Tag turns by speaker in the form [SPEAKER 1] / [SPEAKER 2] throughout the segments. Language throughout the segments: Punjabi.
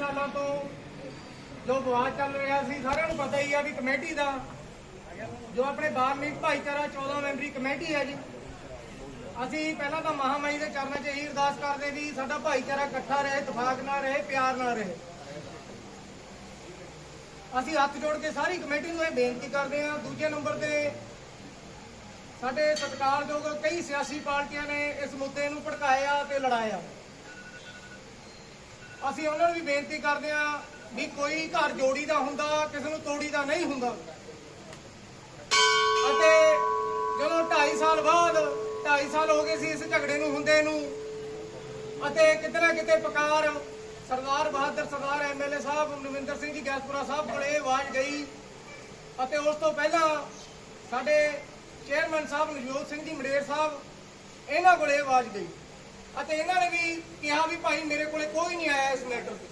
[SPEAKER 1] ਸਾਲਾਂ ਤੋਂ ਜੋ ਵਿਵਾਦ ਚੱਲ ਰਿਹਾ ਸੀ, ਸਾਰਿਆਂ ਨੂੰ ਪਤਾ ਹੀ ਆ ਵੀ ਕਮੇਟੀ ਦਾ ਜੋ ਆਪਣੇ ਬਾਲਮੀਕ ਭਾਈਚਾਰਾ 14 ਮੈਂਬਰੀ ਕਮੇਟੀ ਹੈ ਜੀ। ਅਸੀਂ ਪਹਿਲਾਂ ਤਾਂ ਮਹਾਮਾਈ ਦੇ ਚਰਨਾਂ 'ਚ ਇਹੀ ਅਰਦਾਸ ਕਰਦੇ ਵੀ ਸਾਡਾ ਭਾਈਚਾਰਾ ਇਕੱਠਾ ਰਹੇ, ਇਤਫਾਕ ਨਾਲ ਰਹੇ, ਪਿਆਰ ਨਾਲ ਰਹੇ। ਅਸੀਂ ਹੱਥ ਜੋੜ ਕੇ ਸਾਰੀ ਕਮੇਟੀ ਨੂੰ ਇਹ ਬੇਨਤੀ ਕਰਦੇ ਹਾਂ, ਦੂਜੇ ਨੰਬਰ ਤੇ ਸਾਡੇ ਸਤਿਕਾਰਯੋਗ ਕਈ ਸਿਆਸੀ ਪਾਰਟੀਆਂ ਨੇ ਇਸ ਮੁੱਦੇ ਨੂੰ ਭੜਕਾਇਆ ਤੇ ਲੜਾਇਆ। ਅਸੀਂ ਉਹਨਾਂ ਨੂੰ ਵੀ ਬੇਨਤੀ ਕਰਦੇ ਹਾਂ ਵੀ ਕੋਈ ਘਰ ਜੋੜੀ ਦਾ ਹੁੰਦਾ, ਕਿਸੇ ਨੂੰ ਤੋੜੀ ਦਾ ਨਹੀਂ ਹੁੰਦਾ। ਅਤੇ ਜਦੋਂ 2.5 ਸਾਲ ਬਾਅਦ 2.5 ਸਾਲ ਹੋ ਗਏ ਸੀ ਇਸ ਝਗੜੇ ਨੂੰ, ਹੁੰਦੇ ਨੂੰ, ਅਤੇ ਕਿਤੇ ਨਾ ਕਿਤੇ ਪਕਾਰ ਸਰਦਾਰ ਬਹਾਦਰ, ਸਰਦਾਰ ਐਮਐਲਏ ਸਾਹਿਬ, ਨਵਿੰਦਰ ਸਿੰਘ ਜੀ, ਗੈਸਪੁਰਾ ਸਾਹਿਬ ਕੋਲ ਇਹ ਆਵਾਜ਼ ਗਈ। ਅਤੇ ਉਸ ਤੋਂ ਪਹਿਲਾਂ ਸਾਡੇ ਚੇਅਰਮੈਨ ਸਾਹਿਬ, ਨਵਜੋਤ ਸਿੰਘ ਜੀ ਮੜੇਰ ਸਾਹਿਬ, ਇਹਨਾਂ ਕੋਲ ਇਹ ਆਵਾਜ਼ ਗਈ। ਅਤੇ ਇਹਨਾਂ ਨੇ ਵੀ ਕਿਹਾ ਵੀ ਭਾਈ ਮੇਰੇ ਕੋਲੇ ਕੋਈ ਨਹੀਂ ਆਇਆ ਇਸ ਮੈਟਰ ਤੇ।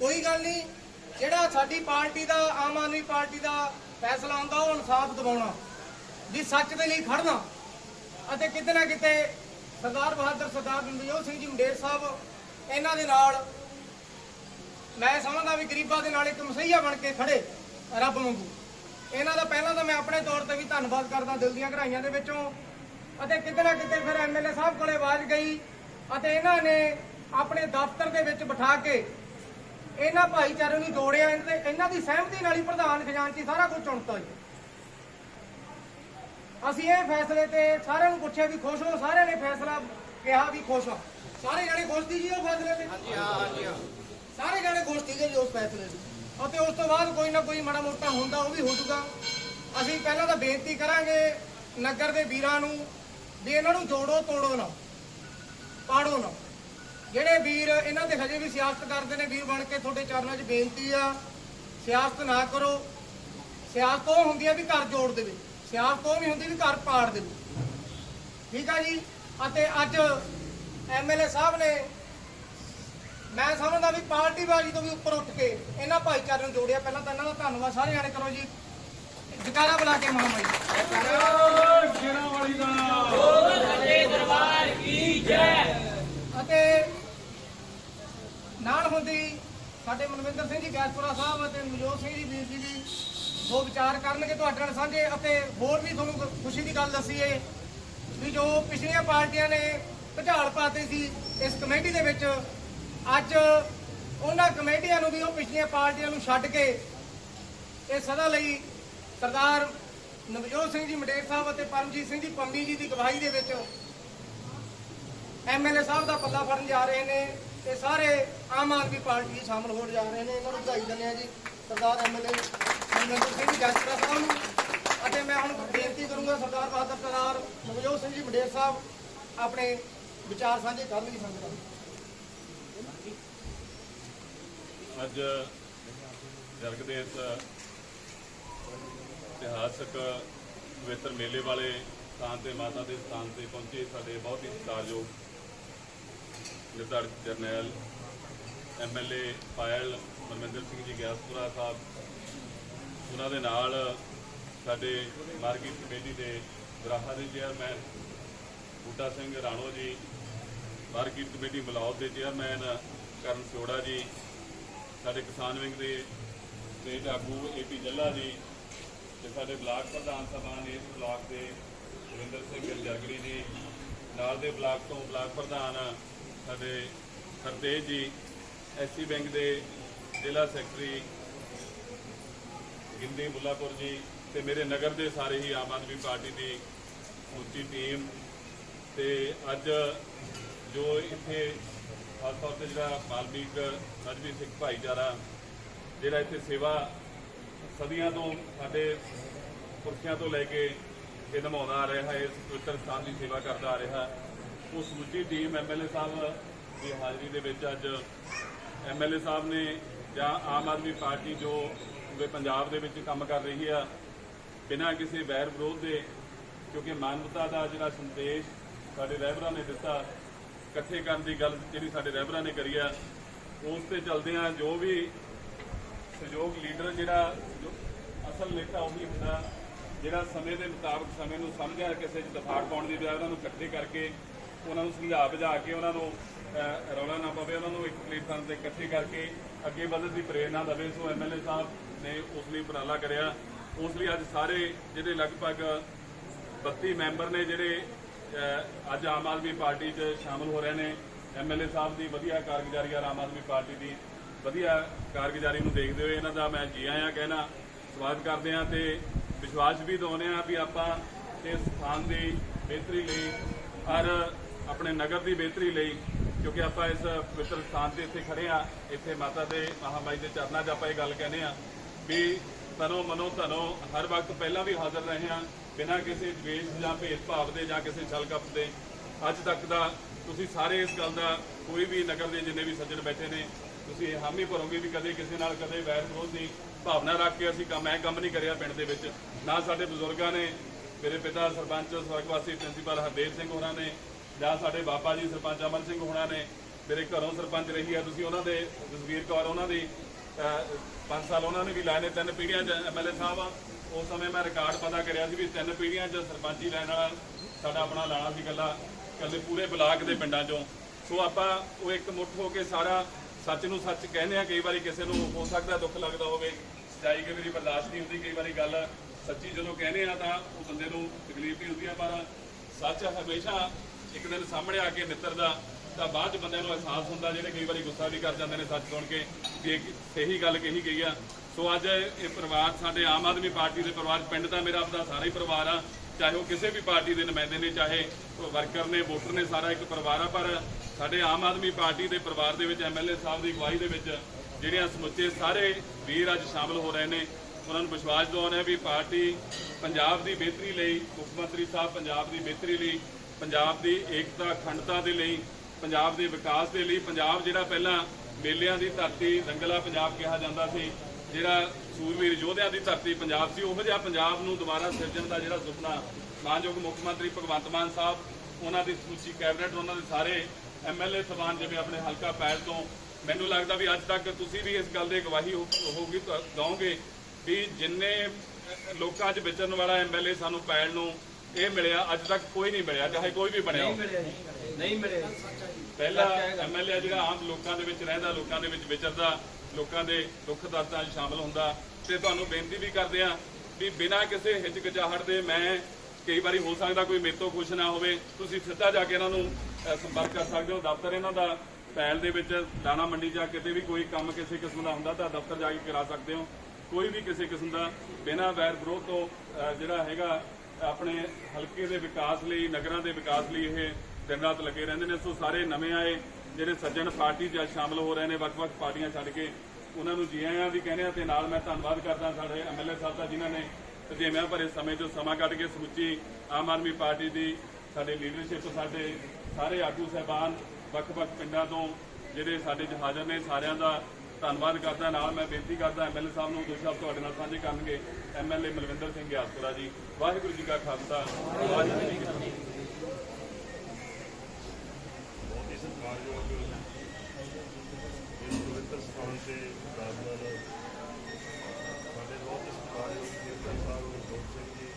[SPEAKER 1] ਕੋਈ ਗੱਲ ਨਹੀਂ, ਜਿਹੜਾ ਸਾਡੀ ਪਾਰਟੀ ਦਾ, ਆਮ ਆਦਮੀ ਪਾਰਟੀ ਦਾ ਫੈਸਲਾ ਹੁੰਦਾ, ਉਹ ਇਨਸਾਫ ਦਿਵਾਉਣਾ, ਵੀ ਸੱਚ ਦੇ ਲਈ ਖੜਨਾ ਅਤੇ ਕਿਤੇ ਨਾ ਕਿਤੇ ਸਰਦਾਰ ਬਹਾਦਰ ਸਰਦਾਰ ਨਵਜੋਤ ਸਿੰਘ ਜੀ ਮੰਡੇਰ ਸਾਹਿਬ, ਇਹਨਾਂ ਦੇ ਨਾਲ ਮੈਂ ਸਮਝਦਾ ਵੀ ਗਰੀਬਾਂ ਦੇ ਨਾਲ ਇੱਕ ਮਸਈਆ ਬਣ ਕੇ ਖੜੇ ਰੱਬ ਵਾਂਗੂ। ਇਹਨਾਂ ਦਾ ਪਹਿਲਾਂ ਤਾਂ ਮੈਂ ਆਪਣੇ ਤੌਰ ਤੇ ਵੀ ਧੰਨਵਾਦ ਕਰਦਾ ਦਿਲ ਦੀਆਂ ਘਰਾਈਆਂ ਦੇ ਵਿੱਚੋਂ। ਅਤੇ ਕਿਤੇ ਨਾ ਕਿਤੇ ਫਿਰ ਐਮਐਲਏ ਸਾਹਿਬ ਕੋਲੇ ਆਵਾਜ਼ ਗਈ ਅਤੇ ਇਹਨਾਂ ਨੇ ਆਪਣੇ ਦਫ਼ਤਰ ਦੇ ਵਿੱਚ ਬਿਠਾ ਕੇ ਇਹਨਾਂ ਭਾਈਚਾਰੇ ਨੂੰ ਜੋੜਿਆ ਇਹਨਾਂ ਦੇ- ਇਹਨਾਂ ਦੀ ਸਹਿਮਤੀ ਨਾਲ ਹੀ ਪ੍ਰਧਾਨ ਖਜ਼ਾਨਚੀ ਸਾਰਾ ਕੁਝ ਚੁਣਤਾ ਜੀ। ਅਸੀਂ ਇਹ ਫੈਸਲੇ ਤੇ ਸਾਰਿਆਂ ਨੂੰ ਪੁੱਛਿਆ ਵੀ ਖੁਸ਼ ਹੋ ਸਾਰਿਆਂ ਨੇ ਫੈਸਲਾ ਕਿਹਾ ਵੀ ਖੁਸ਼ ਆ। ਸਾਰੇ ਜਣੇ ਖੁਸ਼ ਸੀ ਜੀ ਉਹ ਫੈਸਲੇ ਤੇ? ਹਾਂਜੀ ਹਾਂ ਹਾਂਜੀ ਸਾਰੇ ਜਣੇ ਖੁਸ਼ ਸੀਗੇ ਜੀ ਉਸ ਫੈਸਲੇ ਤੇ। ਅਤੇ ਉਸ ਤੋਂ ਬਾਅਦ ਕੋਈ ਨਾ ਕੋਈ ਮਾੜਾ ਮੋਟਾ ਹੁੰਦਾ ਉਹ ਵੀ ਹੋ ਜਾਊਗਾ। ਅਸੀਂ ਪਹਿਲਾਂ ਤਾਂ ਬੇਨਤੀ ਕਰਾਂਗੇ ਨਗਰ ਦੇ ਵੀਰਾਂ ਨੂੰ ਵੀ ਇਹਨਾਂ ਨੂੰ ਜੋੜੋ, ਤੋੜੋ ਨਾ, ਪਾੜੋ ਨਾ। ਜਿਹੜੇ ਵੀਰ, ਇਹਨਾਂ ਦੇ ਹਜੇ ਵੀ ਸਿਆਸਤ ਕਰਦੇ ਨੇ, ਵੀਰ ਬਣ ਕੇ ਤੁਹਾਡੇ ਚਰਨਾਂ 'ਚ ਬੇਨਤੀ ਆ, ਸਿਆਸਤ ਨਾ ਕਰੋ। ਸਿਆਸਤ ਉਹ ਹੁੰਦੀ ਆ ਵੀ ਘਰ ਜੋੜ ਦੇਵੇ। ਸਿਆਸਤ ਉਹ ਨਹੀਂ ਹੁੰਦੀ ਵੀ ਘਰ ਪਾੜ ਦੇਵੇ। ਠੀਕ ਆ ਜੀ? ਅਤੇ ਅੱਜ ਐਮਐਲਏ ਸਾਹਿਬ ਨੇ ਮੈਂ ਸਮਝਦਾ ਵੀ ਪਾਰਟੀ ਬਾਜੀ ਤੋਂ ਵੀ ਉੱਪਰ ਉੱਠ ਕੇ ਇਹਨਾਂ ਭਾਈਚਾਰੇ ਨੂੰ ਜੋੜਿਆ। ਪਹਿਲਾਂ ਤਾਂ ਇਹਨਾਂ ਦਾ ਧੰਨਵਾਦ ਸਾਰੇ ਜਾਣੇ ਕਰੋ ਜੀ। ਜਕਾਰਾ ਬੁਲਾ ਕੇ ਮਹਾਮਾਈ
[SPEAKER 2] ਸ਼ੇਰਾਂ ਵਾਲੀ ਦਾ
[SPEAKER 1] ਅਤੇ ਨਾਲ ਹੁੰਦੀ ਸਾਡੇ ਮਨਵਿੰਦਰ ਸਿੰਘ ਜੀ, ਗੈਸਪੁਰਾ ਸਾਹਿਬ ਅਤੇ ਨਵਜੋਤ ਸਿੰਘ ਜੀ, ਵੀਰ ਜੀ ਵੀ ਦੋ ਵਿਚਾਰ ਕਰਨਗੇ ਤੁਹਾਡੇ ਨਾਲ ਸਾਂਝੇ ਅਤੇ ਹੋਰ ਵੀ ਤੁਹਾਨੂੰ ਖੁਸ਼ੀ ਦੀ ਗੱਲ ਦੱਸੀਏ ਵੀ ਜੋ ਪਿਛਲੀਆਂ ਪਾਰਟੀਆਂ ਨੇ ਭੁਚਾਲ ਪਾਤੇ ਸੀ, ਇਸ ਕਮੇਟੀ ਦੇ ਵਿੱਚ ਅੱਜ ਉਹਨਾਂ ਕਮੇਟੀਆਂ ਨੂੰ ਵੀ ਉਹ ਪਿਛਲੀਆਂ ਪਾਰਟੀਆਂ ਨੂੰ ਛੱਡ ਕੇ ਇਹ ਸਦਾ ਲਈ ਸਰਦਾਰ ਨਵਜੋਤ ਸਿੰਘ ਜੀ ਮਡੇਰ ਸਾਹਿਬ ਅਤੇ ਪਰਮਜੀਤ ਸਿੰਘ ਜੀ ਪੰਮੀ ਜੀ ਦੀ ਗਵਾਹੀ ਦੇ ਵਿੱਚ ਐਮਐਲਏ ਸਾਹਿਬ ਦਾ ਪੱਲਾ ਫੜਨ ਜਾ ਰਹੇ ਨੇ ਤੇ ਸਾਰੇ ਆਮ ਆਦਮੀ ਪਾਰਟੀ 'ਚ ਸ਼ਾਮਲ ਹੋਣ ਜਾ ਰਹੇ ਨੇ। ਇਹਨਾਂ ਨੂੰ ਵਧਾਈ ਦਿੰਦੇ ਆ ਜੀ, ਸਰਦਾਰ ਐਮਐਲਏ ਮਨਿੰਦਰ ਸਿੰਘ ਜਸਟਰਾ ਸਾਹਿਬ ਨੂੰ। ਅਤੇ ਮੈਂ ਹੁਣ ਬੇਨਤੀ ਕਰੂੰਗਾ ਸਰਦਾਰ ਬਹਾਦਰ ਸਰਦਾਰ ਨਵਜੋਤ ਸਿੰਘ ਜੀ ਮਡੇਰ ਸਾਹਿਬ, ਆਪਣੇ ਵਿਚਾਰ ਸਾਂਝੇ ਕਰਨਗੇ ਲਈ ਸੰਗਤ ਨੂੰ।
[SPEAKER 2] ਅੱਜ ਇਸ ਇਤਿਹਾਸਕ ਪਵਿੱਤਰ ਮੇਲੇ ਵਾਲੇ ਸਥਾਨ ਤੇ, ਮਾਤਾ ਦੇ ਸਥਾਨ ਤੇ ਪਹੁੰਚੇ ਸਾਡੇ ਬਹੁਤ ਹੀ ਸਤਿਕਾਰਯੋਗ ਨਿਰਧਾਰ ਜਰਨੈਲ ਐਮਐਲਏ ਪਾਇਲ ਮਨਮਿੰਦਰ ਸਿੰਘ ਜੀ ਗਿਆਸਪੁਰਾ ਸਾਹਿਬ। ਉਹਨਾਂ ਦੇ ਨਾਲ ਸਾਡੇ ਮਾਰਕੀਟ ਕਮੇਟੀ ਦੇ ਗ੍ਰਾਹਾਂ ਦੇ ਚੇਅਰਮੈਨ ਬੂਟਾ ਸਿੰਘ ਰਾਣੋ ਜੀ, ਮਾਰਕੀਟ ਕਮੇਟੀ ਮਲੌਦ ਦੇ ਚੇਅਰਮੈਨ ਕਰਨ ਸਿਓੜਾ ਜੀ, ਸਾਡੇ ਕਿਸਾਨ ਵਿੰਗ ਦੇ ਸਟੇਟ ਆਗੂ ਏਪੀ ਜੱਲਾ ਜੀ ਤੇ ਸਾਡੇ ਬਲਾਕ ਪ੍ਰਧਾਨ ਸਭਾਨ ਇਸ ਬਲਾਕ ਦੇ ਰਵਿੰਦਰ ਸਿੰਘ ਜਰਗੜੀ ਜੀ, ਨਾਲ ਦੇ ਬਲਾਕ ਤੋਂ ਬਲਾਕ ਪ੍ਰਧਾਨ ਸਾਡੇ ਸਰਤੇਜ ਜੀ ਐਸਸੀ ਬੈਂਕ ਦੇ ਜ਼ਿਲ੍ਹਾ ਸੈਕਟਰੀ ਗਿੰਦੀ ਮੁੱਲਾਪੁਰ ਜੀ ਤੇ ਮੇਰੇ ਨਗਰ ਦੇ ਸਾਰੇ ਹੀ ਆਮ ਆਦਮੀ ਪਾਰਟੀ ਦੀ ਉੱਚੀ ਟੀਮ ਤੇ ਅੱਜ ਜੋ ਇੱਥੇ ਖਾਸ ਤੌਰ ਤੇ ਜਿਹੜਾ ਬਾਲਮੀਕ ਮਜਬੀ ਸਿੱਖ ਭਾਈਚਾਰਾ, ਜਿਹੜਾ ਇੱਥੇ ਸੇਵਾ ਸਦੀਆਂ ਤੋਂ ਸਾਡੇ ਪੁਰਖਿਆਂ ਤੋਂ ਲੈ ਕੇ ਇਹ ਨਿਭਾਉਂਦਾ ਆ ਰਿਹਾ ਹੈ, ਇਸ ਪਵਿੱਤਰ ਸਥਾਨ ਦੀ ਸੇਵਾ ਕਰਦਾ ਆ ਰਿਹਾ। ਉਹ ਸਮੁੱਚੀ ਟੀਮ ਐਮਐਲਏ ਸਾਹਿਬ ਦੀ ਹਾਜ਼ਰੀ ਦੇ ਵਿੱਚ ਅੱਜ ਐਮਐਲਏ ਸਾਹਿਬ ਨੇ ਜਾਂ ਆਮ ਆਦਮੀ ਪਾਰਟੀ ਜੋ ਪੂਰੇ ਪੰਜਾਬ ਦੇ ਵਿੱਚ ਕੰਮ ਕਰ ਰਹੀ ਆ, ਬਿਨਾਂ ਕਿਸੇ ਵੈਰ ਵਿਰੋਧ ਦੇ, ਕਿਉਂਕਿ ਮਾਨਵਤਾ ਦਾ ਜਿਹੜਾ ਸੰਦੇਸ਼ ਸਾਡੇ ਰਹਿਬਰਾਂ ਨੇ ਦਿੱਤਾ, ਇਕੱਠੇ ਕਰਨ ਦੀ ਗੱਲ ਜਿਹੜੀ ਸਾਡੇ ਰਹਿਬਰਾਂ ਨੇ ਕਰੀ ਆ, ਉਸ ਤੇ ਚੱਲਦੇ ਆ ਜੋ ਵੀ ਸਹਿਯੋਗ ਲੀਡਰ ਜਿਹੜਾ ਜੋ ਅਸਲ ਨੇਤਾ ਉਹ ਹੀ ਹੁੰਦਾ, ਜਿਹੜਾ ਸਮੇਂ ਦੇ ਮੁਤਾਬਕ ਸਮੇਂ ਨੂੰ ਸਮਝਿਆ ਕਿਸੇ ਚ ਦਫਾੜ ਪਾਉਣ ਦੀ ਬਜਾਏ ਉਹਨਾਂ ਨੂੰ ਇਕੱਠੇ ਕਰਕੇ ਉਹਨਾਂ ਨੂੰ ਸਮਝਾ ਬੁਝਾ ਕੇ ਉਹਨਾਂ ਨੂੰ ਰੌਲਾ ਨਾ ਪਵੇ, ਉਹਨਾਂ ਨੂੰ ਇੱਕ ਪਲੇਟਫਾਰਮ ਤੇ ਇਕੱਠੇ ਕਰਕੇ ਅੱਗੇ ਵਧਣ ਦੀ ਪ੍ਰੇਰਣਾ ਦੇਵੇ। ਸੋ ਐਮਐਲਏ ਸਾਹਿਬ ਨੇ ਉਸ ਲਈ ਉਪਰਾਲਾ ਕਰਿਆ। ਉਸ ਲਈ ਅੱਜ ਸਾਰੇ ਜਿਹੜੇ ਲਗਭਗ 32 ਮੈਂਬਰ ਨੇ ਜਿਹੜੇ ਅੱਜ ਆਮ ਆਦਮੀ ਪਾਰਟੀ 'ਚ ਸ਼ਾਮਲ ਹੋ ਰਹੇ ਨੇ ਐਮਐਲਏ ਸਾਹਿਬ ਦੀ ਵਧੀਆ ਕਾਰਗੁਜ਼ਾਰੀ ਆਮ ਆਦਮੀ ਪਾਰਟੀ ਦੀ ਵਧੀਆ ਕਾਰਗੁਜ਼ਾਰੀ ਨੂੰ ਦੇਖਦੇ ਹੋਏ ਇਹਨਾਂ ਦਾ ਮੈਂ ਜੀ ਆਇਆਂ ਕਹਿਣਾ ਸਵਾਗਤ ਕਰਦੇ ਹਾਂ ਤੇ ਵਿਸ਼ਵਾਸ ਵੀ ਦਿਵਾਉਂਦੇ ਹਾਂ ਵੀ ਆਪਾਂ ਇਸ ਸਥਾਨ ਦੀ ਬਿਹਤਰੀ ਲਈ ਔਰ ਆਪਣੇ ਨਗਰ ਦੀ ਬਿਹਤਰੀ ਲਈ, ਕਿਉਂਕਿ ਆਪਾਂ ਇਸ ਪਵਿੱਤਰ ਸਥਾਨ ਤੇ ਇੱਥੇ ਖੜੇ ਆ ਇੱਥੇ ਮਾਤਾ ਦੇ ਮਹਾਮਾਈ ਦੇ ਚਰਨਾਂ 'ਚ ਆਪਾਂ ਇਹ ਗੱਲ ਕਹਿੰਦੇ ਆ ਵੀ ਤਨੋ ਮਨੋ ਧਨੋ ਹਰ ਵਕਤ ਪਹਿਲਾਂ ਵੀ ਹਾਜ਼ਰ ਰਹੇ ਆ ਬਿਨਾਂ ਕਿਸੇ ਦਵੇਸ਼ ਜਾਂ ਭੇਦਭਾਵ ਦੇ ਜਾਂ ਕਿਸੇ ਛਲ ਦੇ। ਅੱਜ ਤੱਕ ਦਾ ਤੁਸੀਂ ਸਾਰੇ ਇਸ ਗੱਲ ਦਾ ਕੋਈ ਵੀ ਨਗਰ ਦੇ ਜਿੰਨੇ ਵੀ ਸੱਜਣ ਬੈਠੇ ਨੇ ਤੁਸੀਂ ਇਹ ਹਾਮੀ ਭਰੋਗੇ ਵੀ ਕਦੇ ਕਿਸੇ ਨਾਲ ਕਦੇ ਵੈਰ ਵਿਰੋਧ ਨਹੀਂ ਭਾਵਨਾ ਰੱਖ ਕੇ ਅਸੀਂ ਕੰਮ ਇਹ ਕੰਮ ਨਹੀਂ ਕਰਿਆ ਪਿੰਡ ਦੇ ਵਿੱਚ। ਨਾ ਸਾਡੇ ਬਜ਼ੁਰਗਾਂ ਨੇ, ਮੇਰੇ ਪਿਤਾ ਸਰਪੰਚ, ਸਵਰਗਵਾਸੀ ਪ੍ਰਿੰਸੀਪਲ ਹਰਦੇਵ ਸਿੰਘ ਹੋਣਾ ਨੇ, ਜਾਂ ਸਾਡੇ ਬਾਬਾ ਜੀ ਸਰਪੰਚ ਅਮਨ ਸਿੰਘ ਹੋਣਾ ਨੇ, ਮੇਰੇ ਘਰੋਂ ਸਰਪੰਚ ਰਹੀ ਆ ਤੁਸੀਂ ਉਹਨਾਂ ਦੇ, ਜਸਵੀਰ ਕੌਰ ਉਹਨਾਂ ਦੀ 5 ਸਾਲ ਉਹਨਾਂ ਨੇ ਵੀ ਲਾਏ ਨੇ, ਤਿੰਨ ਪੀੜ੍ਹੀਆਂ ਚ ਐਮਐਲਏ ਸਾਹਿਬ ਆ। ਉਸ ਸਮੇਂ ਮੈਂ ਰਿਕਾਰਡ ਪਤਾ ਕਰਿਆ ਸੀ ਵੀ ਤਿੰਨ ਪੀੜ੍ਹੀਆਂ ਚ ਸਰਪੰਚੀ ਲੈਣ ਵਾਲਾ ਸਾਡਾ ਆਪਣਾ ਲਾਣਾ ਸੀ ਗੱਲਾ ਕੱਲੇ ਪੂਰੇ ਬਲਾਕ ਦੇ ਪਿੰਡਾਂ ਚੋਂ। ਸੋ ਆਪਾਂ ਉਹ ਇੱਕ ਮੁੱਠ ਹੋ ਕੇ ਸਾਰਾ ਸੱਚ ਨੂੰ ਸੱਚ ਕਹਿੰਦੇ ਆ, ਕਈ ਵਾਰੀ ਕਿਸੇ ਨੂੰ ਹੋ ਸਕਦਾ ਦੁੱਖ ਲੱਗਦਾ ਹੋਵੇ। ਸੱਚਾਈ ਕਈ ਵਾਰੀ ਬਰਦਾਸ਼ਤ ਨਹੀਂ ਹੁੰਦੀ, ਕਈ ਵਾਰੀ ਗੱਲ ਸੱਚੀ ਜਦੋਂ ਕਹਿੰਦੇ ਆ ਤਾਂ ਉਹ ਬੰਦੇ ਨੂੰ ਤਕਲੀਫ ਵੀ ਹੁੰਦੀ ਆ, ਪਰ ਸੱਚ ਹਮੇਸ਼ਾ ਇੱਕ ਦਿਨ ਸਾਹਮਣੇ ਆ ਕੇ ਨਿੱਤਰਦਾ, ਤਾਂ ਬਾਅਦ ਚ ਬੰਦਿਆਂ ਨੂੰ ਅਹਿਸਾਸ ਹੁੰਦਾ, ਜਿਹੜੇ ਕਈ ਵਾਰੀ ਗੁੱਸਾ ਵੀ ਕਰ ਜਾਂਦੇ ਨੇ ਸੱਚ ਸੁਣ ਕੇ, ਵੀ ਇਹ ਸਹੀ ਗੱਲ ਕਹੀ ਗਈ ਆ। ਸੋ ਅੱਜ ਇਹ ਪਰਿਵਾਰ ਸਾਡੇ ਆਮ ਆਦਮੀ ਪਾਰਟੀ ਦੇ ਪਰਿਵਾਰ ਪਿੰਡ ਦਾ ਮੇਰਾ ਆਪਦਾ ਸਾਰਾ ਹੀ ਪਰਿਵਾਰ ਆ। ਚਾਹੇ ਉਹ ਕਿਸੇ ਵੀ ਪਾਰਟੀ ਦੇ ਨੁਮਾਇੰਦੇ ਨੇ, ਚਾਹੇ ਵਰਕਰ ਨੇ, ਵੋਟਰ ਨੇ, ਸਾਰਾ ਇੱਕ ਪਰਿਵਾਰ ਆ, ਪਰ ਸਾਡੇ ਆਮ ਆਦਮੀ ਪਾਰਟੀ ਦੇ ਪਰਿਵਾਰ ਦੇ ਵਿੱਚ ਐਮਐਲਏ ਸਾਹਿਬ ਦੀ ਅਗਵਾਈ ਦੇ ਵਿੱਚ ਜਿਹੜੀਆਂ ਸਮੁੱਚੇ ਸਾਰੇ ਵੀਰ ਅੱਜ ਸ਼ਾਮਲ ਹੋ ਰਹੇ ਨੇ। ਉਹਨਾਂ ਨੂੰ ਵਿਸ਼ਵਾਸ ਦਿਵਾਉਂਦੇ ਆ ਵੀ ਪਾਰਟੀ ਪੰਜਾਬ ਦੀ ਬਿਹਤਰੀ ਲਈ, ਮੁੱਖ ਮੰਤਰੀ ਸਾਹਿਬ ਪੰਜਾਬ ਦੀ ਬਿਹਤਰੀ ਲਈ, ਪੰਜਾਬ ਦੀ ਏਕਤਾ, ਅਖੰਡਤਾ ਦੇ ਲਈ, ਪੰਜਾਬ ਦੇ ਵਿਕਾਸ ਦੇ ਲਈ, ਪੰਜਾਬ ਜਿਹੜਾ ਪਹਿਲਾਂ ਮੇਲਿਆਂ ਦੀ ਧਰਤੀ ਰੰਗਲਾ ਪੰਜਾਬ ਕਿਹਾ ਜਾਂਦਾ ਸੀ, ਜਿਹੜਾ ਸੂਰਵੀਰ ਯੋਧਿਆਂ ਦੀ ਧਰਤੀ ਪੰਜਾਬ ਸੀ, ਉਹੋ ਜਿਹਾ ਪੰਜਾਬ ਨੂੰ ਦੁਬਾਰਾ ਸਿਰਜਣ ਦਾ ਜਿਹੜਾ ਸੁਪਨਾ ਮਾਨਯੋਗ ਮੁੱਖ ਮੰਤਰੀ ਭਗਵੰਤ ਮਾਨ ਸਾਹਿਬ, ਉਹਨਾਂ ਦੀ ਸਮੁੱਚੀ ਕੈਬਨਿਟ, ਉਹਨਾਂ ਦੇ ਸਾਰੇ ਐਮਐਲਏ ਸਭਾਨ ਜਿਵੇਂ ਆਪਣੇ ਹਲਕਾ ਪੈਲ ਤੋਂ ਮੈਨੂੰ ਲੱਗਦਾ ਵੀ ਅੱਜ ਤੱਕ ਤੁਸੀਂ ਵੀ ਇਸ ਗੱਲ ਦੀ ਗਵਾਹੀ ਹੋ- ਹੋਊਗੀ ਤਾਂ ਦਓਗੇ ਵੀ ਜਿੰਨੇ ਲੋਕਾਂ 'ਚ ਵਿਚਰਨ ਵਾਲਾ ਐਮਐਲਏ ਸਾਨੂੰ ਪੈਲ ਨੂੰ ਇਹ ਮਿਲਿਆ ਅੱਜ ਤੱਕ ਕੋਈ ਨਹੀਂ ਮਿਲਿਆ ਚਾਹੇ ਕੋਈ ਵੀ ਬਣਿਆ
[SPEAKER 3] ਨਹੀਂ ਮਿਲੇ
[SPEAKER 2] ਪਹਿਲਾ ਐਮਐਲਏ ਜਿਹੜਾ ਆਮ ਲੋਕਾਂ ਦੇ ਵਿੱਚ ਰਹਿੰਦਾ ਲੋਕਾਂ ਦੇ ਵਿੱਚ ਵਿਚਰਦਾ ਲੋਕਾਂ ਦੇ ਦੁੱਖ ਦਰਦਾਂ 'ਚ ਸ਼ਾਮਲ ਹੁੰਦਾ ਤੇ ਤੁਹਾਨੂੰ ਬੇਨਤੀ ਵੀ ਕਰਦੇ ਆ ਵੀ ਬਿਨਾਂ ਕਿਸੇ ਹਿਚਕਿਚਾਹਟ ਦੇ ਮੈਂ ਕਈ ਵਾਰੀ ਹੋ ਸਕਦਾ ਕੋਈ ਮੇਰੇ ਤੋਂ ਖੁਸ਼ ਨਾ ਹੋਵੇ ਤੁਸੀਂ ਸਿੱਧਾ ਜਾ ਕੇ ਇਹਨਾਂ ਨੂੰ ਸੰਪਰਕ ਕਰ ਸਕਦੇ ਹੋ। ਦਫ਼ਤਰ ਇਹਨਾਂ ਦਾ ਪੈਲ ਦੇ ਵਿੱਚ ਦਾਣਾ ਮੰਡੀ ਜਾ ਕਿਤੇ ਵੀ ਕੋਈ ਕੰਮ ਕਿਸੇ ਕਿਸਮ ਦਾ ਹੁੰਦਾ ਤਾਂ ਦਫ਼ਤਰ ਜਾ ਕੇ ਕਰਾ ਸਕਦੇ ਹੋ। ਕੋਈ ਵੀ ਕਿਸੇ ਕਿਸਮ ਦਾ ਬਿਨਾਂ ਵੈਰ ਵਿਰੋਧ ਤੋਂ ਜਿਹੜਾ ਹੈਗਾ, ਆਪਣੇ ਹਲਕੇ ਦੇ ਵਿਕਾਸ ਲਈ, ਨਗਰਾਂ ਦੇ ਵਿਕਾਸ ਲਈ ਇਹ ਦਿਨ ਰਾਤ ਲੱਗੇ ਰਹਿੰਦੇ ਨੇ। ਸੋ ਸਾਰੇ ਨਵੇਂ ਆਏ, ਜਿਹੜੇ ਸੱਜਣ ਪਾਰਟੀ 'ਚ ਸ਼ਾਮਲ ਹੋ ਰਹੇ ਨੇ, ਵੱਖ-ਵੱਖ ਪਾਰਟੀਆਂ ਛੱਡ ਕੇ ਉਹਨਾਂ ਨੂੰ ਜੀ ਆਇਆਂ ਵੀ ਕਹਿੰਦੇ ਆ ਤੇ ਨਾਲ ਮੈਂ ਧੰਨਵਾਦ ਕਰਦਾ ਸਾਡੇ ਐਮਐਲਏ ਸਾਹਿਬ ਦਾ, ਜਿਨ੍ਹਾਂ ਨੇ ਤਜੇਮਿਆਂ ਭਰੇ ਸਮੇਂ 'ਚੋਂ ਸਮਾਂ ਕੱਢ ਕੇ ਸਮੁੱਚੀ ਆਮ ਆਦਮੀ ਪਾਰਟੀ ਦੀ ਸਾਡੇ ਲੀਡਰਸ਼ਿਪ ਸਾਡੇ ਸਾਰੇ ਆਗੂ ਸਹਿਬਾਨ, ਵੱਖ-ਵੱਖ ਪਿੰਡਾਂ ਤੋਂ ਜਿਹੜੇ ਸਾਡੇ 'ਚ ਹਾਜ਼ਰ ਨੇ, ਸਾਰਿਆਂ ਦਾ ਧੰਨਵਾਦ ਕਰਦਾ। ਨਾਲ ਮੈਂ ਬੇਨਤੀ ਕਰਦਾ ਐਮਐਲਏ ਸਾਹਿਬ ਨੂੰ ਦੋ ਸ਼ਬਦ ਤੁਹਾਡੇ ਨਾਲ ਸਾਂਝੇ ਕਰਨਗੇ ਐਮਐਲਏ ਮਲਵਿੰਦਰ ਸਿੰਘ ਗਿਆਸਪੁਰਾ ਜੀ, ਵਾਹਿਗੁਰੂ ਜੀ ਕਾ ਖਾਲਸਾ, ਵਾਹਿਗੁਰੂ ਜੀ ਕੀ ਫਤਿਹ।
[SPEAKER 4] ਬਹੁਤ ਹੀ ਸਤਿਕਾਰਯੋਗ ਇਸ ਪਵਿੱਤਰ ਸਥਾਨ ਤੇ ਵਿਰਾਜਮਾਨ ਸਾਡੇ ਬਹੁਤ ਹੀ ਸਤਿਕਾਰਯੋਗ ਚੇਅਰਮੈਨ ਸਾਹਿਬ ਗੁਰਜੋਤ ਸਿੰਘ ਜੀ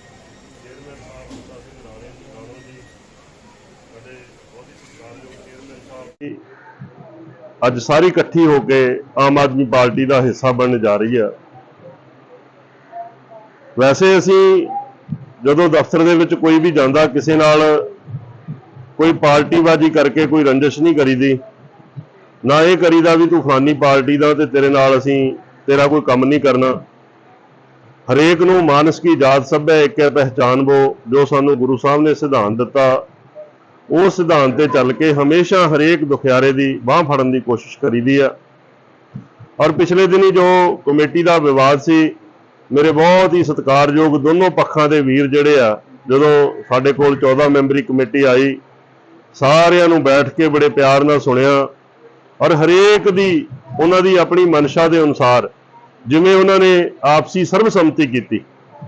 [SPEAKER 4] ਚੇਅਰਮੈਨ ਸਾਹਿਬ ਮੁੱਤਾ ਸਿੰਘ ਰਾਣੇ ਜੀ ਰਾਣੋ ਜੀ ਸਾਡੇ ਬਹੁਤ ਹੀ ਸਤਿਕਾਰਯੋਗ ਚੇਅਰਮੈਨ ਸਾਹਿਬ ਅੱਜ ਸਾਰੀ ਇਕੱਠੀ ਹੋ ਕੇ ਆਮ ਆਦਮੀ ਪਾਰਟੀ ਦਾ ਹਿੱਸਾ ਬਣਨ ਜਾ ਰਹੀ ਹੈ ਵੈਸੇ ਅਸੀਂ ਜਦੋਂ ਦਫ਼ਤਰ ਦੇ ਵਿੱਚ ਕੋਈ ਵੀ ਜਾਂਦਾ, ਕਿਸੇ ਨਾਲ ਕੋਈ ਪਾਰਟੀਬਾਜ਼ੀ ਕਰਕੇ ਕੋਈ ਰੰਜਿਸ਼ ਨਹੀਂ ਕਰੀਦੀ, ਨਾ ਇਹ ਕਰੀਦਾ ਵੀ ਤੂੰ ਫਲਾਨੀ ਪਾਰਟੀ ਦਾ ਤੇ ਤੇਰੇ ਨਾਲ ਅਸੀਂ ਤੇਰਾ ਕੋਈ ਕੰਮ ਨਹੀਂ ਕਰਨਾ। ਹਰੇਕ ਨੂੰ ਮਾਨਸ ਕੀ ਜਾਤ ਸਭ ਇੱਕ ਹੈ ਪਹਿਚਾਨ ਵੋ ਜੋ ਸਾਨੂੰ ਗੁਰੂ ਸਾਹਿਬ ਨੇ ਸਿਧਾਂਤ ਦਿੱਤਾ ਉਹ ਸਿਧਾਂਤ ਤੇ ਚੱਲ ਕੇ ਹਮੇਸ਼ਾ ਹਰੇਕ ਦੁਖਿਆਰੇ ਦੀ ਬਾਹ ਫੜਨ ਦੀ ਕੋਸ਼ਿਸ਼ ਕਰੀਦੀ ਆ। ਔਰ ਪਿਛਲੇ ਦਿਨੀ ਜੋ ਕਮੇਟੀ ਦਾ ਵਿਵਾਦ ਸੀ, ਮੇਰੇ ਬਹੁਤ ਹੀ ਸਤਿਕਾਰਯੋਗ ਦੋਨੋਂ ਪੱਖਾਂ ਦੇ ਵੀਰ ਜਿਹੜੇ ਆ, ਜਦੋਂ ਸਾਡੇ ਕੋਲ 14 ਮੈਂਬਰੀ ਕਮੇਟੀ ਆਈ, ਸਾਰਿਆਂ ਨੂੰ ਬੈਠ ਕੇ ਬੜੇ ਪਿਆਰ ਨਾਲ ਸੁਣਿਆ। ਔਰ ਹਰੇਕ ਦੀ, ਉਹਨਾਂ ਦੀ ਆਪਣੀ ਮਨਸ਼ਾ ਦੇ ਅਨੁਸਾਰ ਜਿਵੇਂ ਉਹਨਾਂ ਨੇ ਆਪਸੀ ਸਰਬਸੰਮਤੀ ਕੀਤੀ,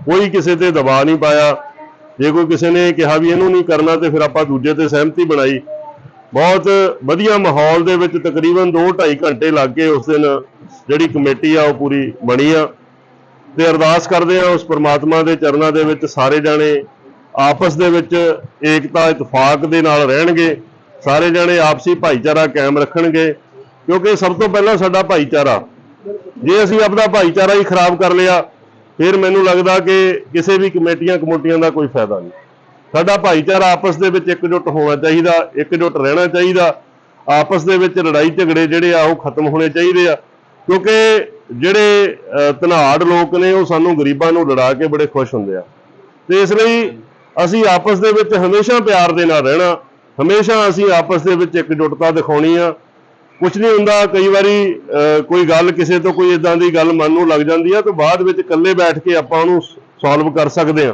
[SPEAKER 4] ਕੋਈ ਕਿਸੇ ਤੇ ਦਬਾਅ ਨਹੀਂ ਪਾਇਆ। ਜੇ ਕੋਈ ਕਿਸੇ ਨੇ ਕਿਹਾ ਵੀ ਇਹਨੂੰ ਨਹੀਂ ਕਰਨਾ ਤੇ ਫਿਰ ਆਪਾਂ ਦੂਜੇ ਤੇ ਸਹਿਮਤੀ ਬਣਾਈ। ਬਹੁਤ ਵਧੀਆ ਮਾਹੌਲ ਦੇ ਵਿੱਚ ਤਕਰੀਬਨ 2-2.5 ਘੰਟੇ ਲੱਗ ਗਏ ਉਸ ਦਿਨ ਜਿਹੜੀ ਕਮੇਟੀ ਆ ਉਹ ਪੂਰੀ ਬਣੀ ਆ। ਤੇ ਅਰਦਾਸ ਕਰਦੇ ਆ ਉਸ ਪ੍ਰਮਾਤਮਾ ਦੇ ਚਰਨਾਂ ਦੇ ਵਿੱਚ ਸਾਰੇ ਜਾਣੇ ਆਪਸ ਦੇ ਵਿੱਚ ਏਕਤਾ, ਇਤਫਾਕ ਦੇ ਨਾਲ ਰਹਿਣਗੇ। ਸਾਰੇ ਜਾਣੇ ਆਪਸੀ ਭਾਈਚਾਰਾ ਕਾਇਮ ਰੱਖਣਗੇ। ਕਿਉਂਕਿ ਸਭ ਤੋਂ ਪਹਿਲਾਂ ਸਾਡਾ ਭਾਈਚਾਰਾ। ਜੇ ਅਸੀਂ ਆਪਣਾ ਭਾਈਚਾਰਾ ਹੀ ਖਰਾਬ ਕਰ ਲਿਆ ਫਿਰ ਮੈਨੂੰ ਲੱਗਦਾ ਕਿ ਕਿਸੇ ਵੀ ਕਮੇਟੀਆਂ ਕਮੋਟੀਆਂ ਦਾ ਕੋਈ ਫਾਇਦਾ ਨਹੀਂ। ਸਾਡਾ ਭਾਈਚਾਰਾ ਆਪਸ ਦੇ ਵਿੱਚ ਇਕਜੁੱਟ ਹੋਣਾ ਚਾਹੀਦਾ ਇਕਜੁੱਟ ਰਹਿਣਾ ਚਾਹੀਦਾ। ਆਪਸ ਦੇ ਵਿੱਚ ਲੜਾਈ ਝਗੜੇ ਜਿਹੜੇ ਆ ਉਹ ਖਤਮ ਹੋਣੇ ਚਾਹੀਦੇ ਆ। ਕਿਉਂਕਿ ਜਿਹੜੇ ਅਹ, ਧਨਾੜ ਲੋਕ ਨੇ ਉਹ ਸਾਨੂੰ ਗਰੀਬਾਂ ਨੂੰ ਲੜਾ ਕੇ ਬੜੇ ਖੁਸ਼ ਹੁੰਦੇ ਆ। ਤੇ ਇਸ ਲਈ ਅਸੀਂ ਆਪਸ ਦੇ ਵਿੱਚ ਹਮੇਸ਼ਾ ਪਿਆਰ ਦੇ ਨਾਲ ਰਹਿਣਾ। ਹਮੇਸ਼ਾ ਅਸੀਂ ਆਪਸ ਦੇ ਵਿੱਚ ਇਕਜੁੱਟਤਾ ਦਿਖਾਉਣੀ ਆ। ਕੁਝ ਨਹੀਂ ਹੁੰਦਾ ਕਈ ਵਾਰੀ ਅਹ, ਕੋਈ ਗੱਲ ਕਿਸੇ ਤੋਂ ਕੋਈ ਇਦਾਂ ਦੀ ਗੱਲ ਮਨ ਨੂੰ ਲੱਗ ਜਾਂਦੀ ਆ ਤੇ ਬਾਅਦ ਵਿੱਚ ਇਕੱਲੇ ਬੈਠ ਕੇ ਆਪਾਂ ਉਹਨੂੰ ਸੋਲਵ ਕਰ ਸਕਦੇ ਆ।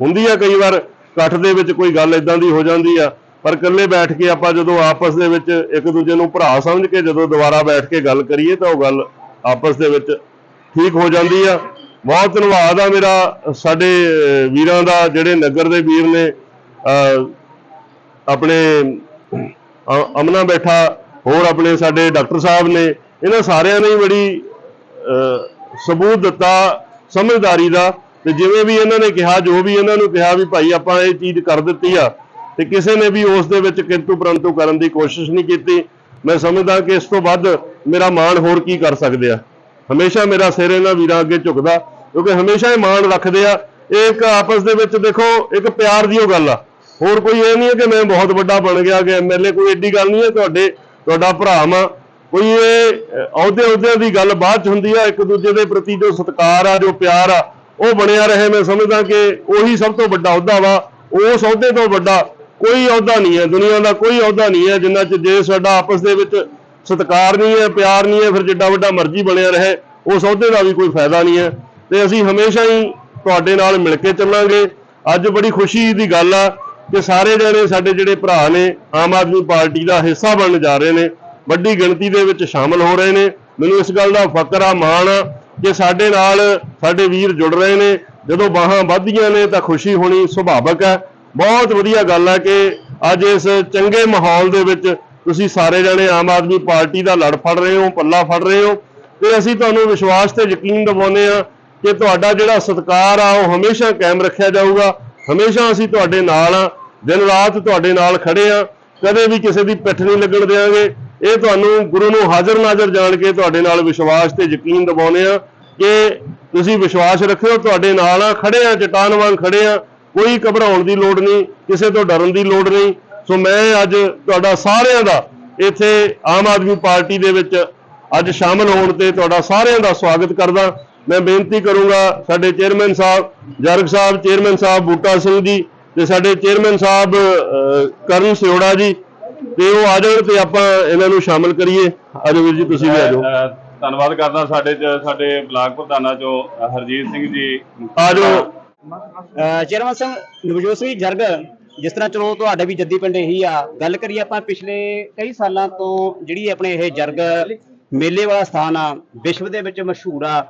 [SPEAKER 4] ਹੁੰਦੀ ਆ ਕਈ ਵਾਰ ਇਕੱਠ ਦੇ ਵਿੱਚ ਕੋਈ ਗੱਲ ਇਦਾਂ ਦੀ ਹੋ ਜਾਂਦੀ ਆ ਪਰ ਇਕੱਲੇ ਬੈਠ ਕੇ ਆਪਾਂ ਜਦੋਂ ਆਪਸ ਦੇ ਵਿੱਚ ਇੱਕ ਦੂਜੇ ਨੂੰ ਭਰਾ ਸਮਝ ਕੇ ਜਦੋਂ ਦੁਬਾਰਾ ਬੈਠ ਕੇ ਗੱਲ ਕਰੀਏ ਤਾਂ ਉਹ ਗੱਲ ਆਪਸ ਦੇ ਵਿੱਚ ਠੀਕ ਹੋ ਜਾਂਦੀ ਆ। ਬਹੁਤ ਧੰਨਵਾਦ ਆ ਮੇਰਾ ਸਾਡੇ ਵੀਰਾਂ ਦਾ ਜਿਹੜੇ ਨਗਰ ਦੇ ਵੀਰ ਨੇ ਅਹ, ਆਪਣੇ ਅਮਨਾ ਬੈਠਾ ਹੋਰ ਆਪਣੇ ਸਾਡੇ ਡਾਕਟਰ ਸਾਹਿਬ ਨੇ ਇਹਨਾਂ ਸਾਰਿਆਂ ਨੇ ਹੀ ਬੜੀ ਅਹ, ਸਬੂਤ ਦਿੱਤਾ ਸਮਝਦਾਰੀ ਦਾ ਤੇ ਜਿਵੇਂ ਵੀ ਇਹਨਾਂ ਨੇ ਕਿਹਾ ਜੋ ਵੀ ਇਹਨਾਂ ਨੂੰ ਕਿਹਾ ਵੀ ਭਾਈ ਆਪਾਂ ਇਹ ਚੀਜ਼ ਕਰ ਦਿੱਤੀ ਆ ਤੇ ਕਿਸੇ ਨੇ ਵੀ ਉਸ ਦੇ ਵਿੱਚ ਕਿੰਤੂ ਪਰੰਤੂ ਕਰਨ ਦੀ ਕੋਸ਼ਿਸ਼ ਨਹੀਂ ਕੀਤੀ। ਮੈਂ ਸਮਝਦਾ ਕਿ ਇਸ ਤੋਂ ਵੱਧ ਮੇਰਾ ਮਾਣ ਹੋਰ ਕੀ ਕਰ ਸਕਦੇ ਆ। ਹਮੇਸ਼ਾ ਮੇਰਾ ਸਿਰ ਇਹਨਾਂ ਵੀਰਾਂ ਅੱਗੇ ਝੁਕਦਾ ਕਿਉਂਕਿ ਹਮੇਸ਼ਾ ਇਹ ਮਾਣ ਰੱਖਦੇ ਆ। ਇਹ ਇੱਕ ਆਪਸ ਦੇ ਵਿੱਚ ਦੇਖੋ ਇੱਕ ਪਿਆਰ ਦੀ ਉਹ ਗੱਲ ਆ। ਹੋਰ ਕੋਈ ਇਹ ਨਹੀਂ ਹੈ ਕਿ ਮੈਂ ਬਹੁਤ ਵੱਡਾ ਬਣ ਗਿਆ ਕਿ ਐਮਐਲਏ ਕੋਈ ਐਡੀ ਗੱਲ ਨਹੀਂ ਹੈ ਤੁਹਾਡੇ ਤੁਹਾਡਾ ਭਰਾ ਵਾਂ। ਕੋਈ ਇਹ ਅਹੁਦੇ ਅਹੁਦਿਆਂ ਦੀ ਗੱਲ ਬਾਅਦ ਚ ਹੁੰਦੀ ਆ, ਇੱਕ ਦੂਜੇ ਦੇ ਪ੍ਰਤੀ ਜੋ ਸਤਿਕਾਰ ਆ, ਜੋ ਪਿਆਰ ਆ, ਉਹ ਬਣਿਆ ਰਹੇ ਮੈਂ ਸਮਝਦਾ ਕਿ ਉਹੀ ਸਭ ਤੋਂ ਵੱਡਾ ਅਹੁਦਾ ਵਾ। ਉਸ ਅਹੁਦੇ ਤੋਂ ਵੱਡਾ ਕੋਈ ਅਹੁਦਾ ਨਹੀਂ ਹੈ। ਦੁਨੀਆ ਦਾ ਕੋਈ ਅਹੁਦਾ ਨਹੀਂ ਹੈ, ਜਿੰਨਾ ਚ ਜੇ ਸਾਡਾ ਆਪਸ ਦੇ ਵਿੱਚ ਸਤਿਕਾਰ ਨਹੀਂ ਹੈ, ਪਿਆਰ ਨਹੀਂ ਹੈ, ਫਿਰ ਜਿੱਡਾ ਵੱਡਾ ਮਰਜ਼ੀ ਬਣਿਆ ਰਹੇ, ਉਸ ਅਹੁਦੇ ਦਾ ਵੀ ਕੋਈ ਫਾਇਦਾ ਨਹੀਂ ਹੈ। ਤੇ ਅਸੀਂ ਹਮੇਸ਼ਾ ਹੀ ਤੁਹਾਡੇ ਨਾਲ ਮਿਲ ਕੇ ਚੱਲਾਂਗੇ। ਅੱਜ ਬੜੀ ਖੁਸ਼ੀ ਦੀ ਗੱਲ ਆ ਕਿ ਸਾਰੇ ਜਣੇ ਸਾਡੇ ਜਿਹੜੇ ਭਰਾ ਨੇ, ਆਮ ਆਦਮੀ ਪਾਰਟੀ ਦਾ ਹਿੱਸਾ ਬਣਨ ਜਾ ਰਹੇ ਨੇ, ਵੱਡੀ ਗਿਣਤੀ ਦੇ ਵਿੱਚ ਸ਼ਾਮਲ ਹੋ ਰਹੇ ਨੇ। ਮੈਨੂੰ ਇਸ ਗੱਲ ਦਾ ਫਕਰ ਆ, ਮਾਣ ਆ ਕਿ ਸਾਡੇ ਨਾਲ ਸਾਡੇ ਵੀਰ ਜੁੜ ਰਹੇ ਨੇ। ਜਦੋਂ ਬਾਹਾਂ ਵੱਧਦੀਆਂ ਨੇ ਤਾਂ ਖੁਸ਼ੀ ਹੋਣੀ ਸੁਭਾਵਕ ਹੈ। ਬਹੁਤ ਵਧੀਆ ਗੱਲ ਹੈ ਕਿ ਅੱਜ ਇਸ ਚੰਗੇ ਮਾਹੌਲ ਦੇ ਵਿੱਚ ਤੁਸੀਂ ਸਾਰੇ ਜਣੇ ਆਮ ਆਦਮੀ ਪਾਰਟੀ ਦਾ ਲੜ ਫੜ ਰਹੇ ਹੋ, ਪੱਲਾ ਫੜ ਰਹੇ ਹੋ। ਤੇ ਅਸੀਂ ਤੁਹਾਨੂੰ ਵਿਸ਼ਵਾਸ ਤੇ ਯਕੀਨ ਦਿਵਾਉਂਦੇ ਆ ਕਿ ਤੁਹਾਡਾ ਜਿਹੜਾ ਸਤਿਕਾਰ ਆ, ਉਹ ਹਮੇਸ਼ਾ ਕਾਇਮ ਰੱਖਿਆ ਜਾਊਗਾ। ਹਮੇਸ਼ਾ ਅਸੀਂ ਤੁਹਾਡੇ ਨਾਲ ਆ ਦਿਨ ਰਾਤ ਤੁਹਾਡੇ ਨਾਲ ਖੜੇ ਆ, ਕਦੇ ਵੀ ਕਿਸੇ ਦੀ ਪਿੱਠ ਨਹੀਂ ਲੱਗਣ ਦੇਵਾਂਗੇ ਇਹ ਤੁਹਾਨੂੰ ਗੁਰੂ ਨੂੰ ਹਾਜ਼ਰ ਨਾਜ਼ਰ ਜਾਣ ਕੇ ਤੁਹਾਡੇ ਨਾਲ ਵਿਸ਼ਵਾਸ ਤੇ ਯਕੀਨ ਦਿਵਾਉਂਦੇ ਆ ਕਿ ਤੁਸੀਂ ਵਿਸ਼ਵਾਸ ਰੱਖਿਓ, ਤੁਹਾਡੇ ਨਾਲ ਆ, ਖੜੇ ਆ ਚਟਾਨ ਵਾਂਗ ਖੜੇ ਆ। ਕੋਈ ਘਬਰਾਉਣ ਦੀ ਲੋੜ ਨਹੀਂ, ਕਿਸੇ ਤੋਂ ਡਰਨ ਦੀ ਲੋੜ ਨਹੀਂ। ਸੋ ਮੈਂ ਅੱਜ ਤੁਹਾਡਾ ਸਾਰਿਆਂ ਦਾ ਇੱਥੇ ਆਮ ਆਦਮੀ ਪਾਰਟੀ ਦੇ ਵਿੱਚ ਅੱਜ ਸ਼ਾਮਲ ਹੋਣ ਤੇ ਤੁਹਾਡਾ ਸਾਰਿਆਂ ਦਾ ਸਵਾਗਤ ਕਰਦਾ। ਮੈਂ ਬੇਨਤੀ ਕਰੂੰਗਾ ਸਾਡੇ ਚੇਅਰਮੈਨ ਸਾਹਿਬ, ਜਰਗ ਸਾਹਿਬ, ਚੇਅਰਮੈਨ ਸਾਹਿਬ ਬੂਟਾ ਸਿੰਘ ਜੀ ਤੇ ਸਾਡੇ ਚੇਅਰਮੈਨ ਸਾਹਿਬ ਕਰਨ ਸਿਓੜਾ ਜੀ ਤੇ ਉਹ ਆ ਜਾਣ ਤੇ ਆਪਾਂ ਇਹਨਾਂ ਨੂੰ ਸ਼ਾਮਲ ਕਰੀਏ। ਆਜੋ ਵੀਰ ਜੀ ਤੁਸੀਂ ਵੀ ਆਜੋ।
[SPEAKER 2] ਧੰਨਵਾਦ ਕਰਦਾ ਸਾਡੇ ਚ ਸਾਡੇ ਬਲਾਕ ਪ੍ਰਧਾਨਾਂ ਚੋਂ ਹਰਜੀਤ ਸਿੰਘ ਜੀ।
[SPEAKER 4] ਆਜੋ।
[SPEAKER 3] ਅਹ ਚੇਅਰਮੈਨ ਸਿੰਘ ਨਵਜੋਤ ਸਿੰਘ ਜਰਗ ਜਿਸ ਤਰ੍ਹਾਂ ਚਲੋ ਤੁਹਾਡੇ ਵੀ ਜੱਦੀ ਪਿੰਡ ਇਹੀ ਆ ਗੱਲ ਕਰੀਏ ਆਪਾਂ ਪਿਛਲੇ ਕਈ ਸਾਲਾਂ ਤੋਂ ਜਿਹੜੀ ਆਪਣੇ ਇਹ ਜਰਗ ਮੇਲੇ ਵਾਲਾ ਸਥਾਨ ਆ ਵਿਸ਼ਵ ਦੇ ਵਿੱਚ ਮਸ਼ਹੂਰ ਆ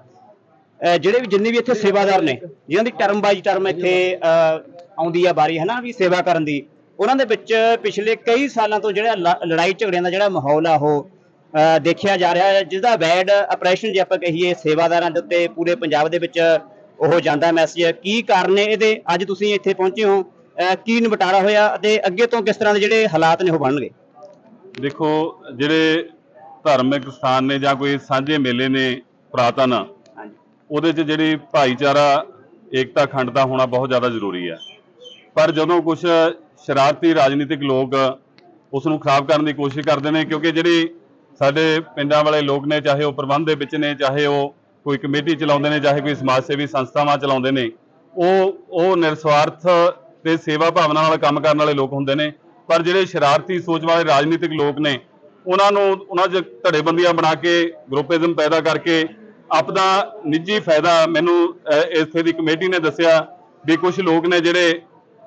[SPEAKER 3] ਜਿਹੜੇ ਵੀ ਜਿੰਨੇ ਵੀ ਇੱਥੇ ਸੇਵਾਦਾਰ ਨੇ ਜਿਨ੍ਹਾਂ ਦੀ ਟਰਮ ਬਾਈ ਟਰਮ ਇੱਥੇ ਆਉਂਦੀ ਆ ਬਾਰੀ ਹਨਾ ਵੀ ਸੇਵਾ ਕਰਨ ਦੀ ਉਹਨਾਂ ਦੇ ਵਿੱਚ ਪਿਛਲੇ ਕਈ ਸਾਲਾਂ ਤੋਂ ਜਿਹੜਾ ਲੜਾਈ ਝਗੜਿਆਂ ਦਾ ਜਿਹੜਾ ਮਾਹੌਲ ਆ ਉਹ ਦੇਖਿਆ ਜਾ ਰਿਹਾ ਹੈ ਜਿਹਦਾ ਬੈਡ ਆਪਰੇਸ਼ਨ ਜੇ ਆਪਾਂ ਕਹੀਏ ਸੇਵਾਦਾਰਾਂ ਦੇ ਉੱਤੇ ਪੂਰੇ ਪੰਜਾਬ ਦੇ ਵਿੱਚ ਉਹ ਜਾਂਦਾ ਮੈਸੇਜ ਕੀ ਕਾਰਨ ਨੇ ਇਹਦੇ ਅੱਜ ਤੁਸੀਂ ਇੱਥੇ ਪਹੁੰਚੇ ਹੋ ਅਹ, ਕੀ ਨਿਬਟਾਰਾ ਹੋਇਆ ਅਤੇ ਅੱਗੇ ਤੋਂ ਕਿਸ ਤਰ੍ਹਾਂ ਦੇ ਜਿਹੜੇ ਹਾਲਾਤ ਨੇ ਉਹ ਬਣਨਗੇ?
[SPEAKER 2] ਦੇਖੋ ਜਿਹੜੇ ਧਾਰਮਿਕ ਸਥਾਨ ਨੇ ਜਾਂ ਕੋਈ ਸਾਂਝੇ ਮੇਲੇ ਨੇ ਪੁਰਾਤਨ ਉਹਦੇ 'ਚ ਜਿਹੜੀ ਭਾਈਚਾਰਾ, ਏਕਤਾ, ਅਖੰਡਤਾ ਹੋਣਾ ਬਹੁਤ ਜ਼ਿਆਦਾ ਜ਼ਰੂਰੀ ਹੈ। ਪਰ ਜਦੋਂ ਕੁਝ ਸ਼ਰਾਰਤੀ ਰਾਜਨੀਤਿਕ ਲੋਕ ਉਸ ਨੂੰ ਖਰਾਬ ਕਰਨ ਦੀ ਕੋਸ਼ਿਸ਼ ਕਰਦੇ ਨੇ, ਕਿਉਂਕਿ ਜਿਹੜੀ ਸਾਡੇ ਪਿੰਡਾਂ ਵਾਲੇ ਲੋਕ ਨੇ, ਚਾਹੇ ਉਹ ਪ੍ਰਬੰਧ ਦੇ ਵਿੱਚ ਨੇ, ਚਾਹੇ ਉਹ ਕੋਈ ਕਮੇਟੀ ਚਲਾਉਂਦੇ ਨੇ, ਚਾਹੇ ਕੋਈ ਸਮਾਜ ਸੇਵੀ ਸੰਸਥਾਵਾਂ ਚਲਾਉਂਦੇ ਨੇ, ਉਹ ਉਹ ਨਿਰਸਵਾਰਥ ਤੇ ਸੇਵਾ ਭਾਵਨਾ ਨਾਲ ਕੰਮ ਕਰਨ ਵਾਲੇ ਲੋਕ ਹੁੰਦੇ ਨੇ। ਪਰ ਜਿਹੜੇ ਸ਼ਰਾਰਤੀ ਸੋਚ ਵਾਲੇ ਰਾਜਨੀਤਿਕ ਲੋਕ ਨੇ, ਉਹਨਾਂ ਨੂੰ, ਉਹਨਾਂ 'ਚ ਧੜੇਬੰਦੀਆਂ ਬਣਾ ਕੇ ਗਰੁੱਪਿਜ਼ਮ ਪੈਦਾ ਕਰਕੇ ਆਪਦਾ ਨਿੱਜੀ ਫਾਇਦਾ ਮੈਨੂੰ ਇੱਥੇ ਦੀ ਕਮੇਟੀ ਨੇ ਦੱਸਿਆ ਵੀ ਕੁਝ ਲੋਕ ਨੇ ਜਿਹੜੇ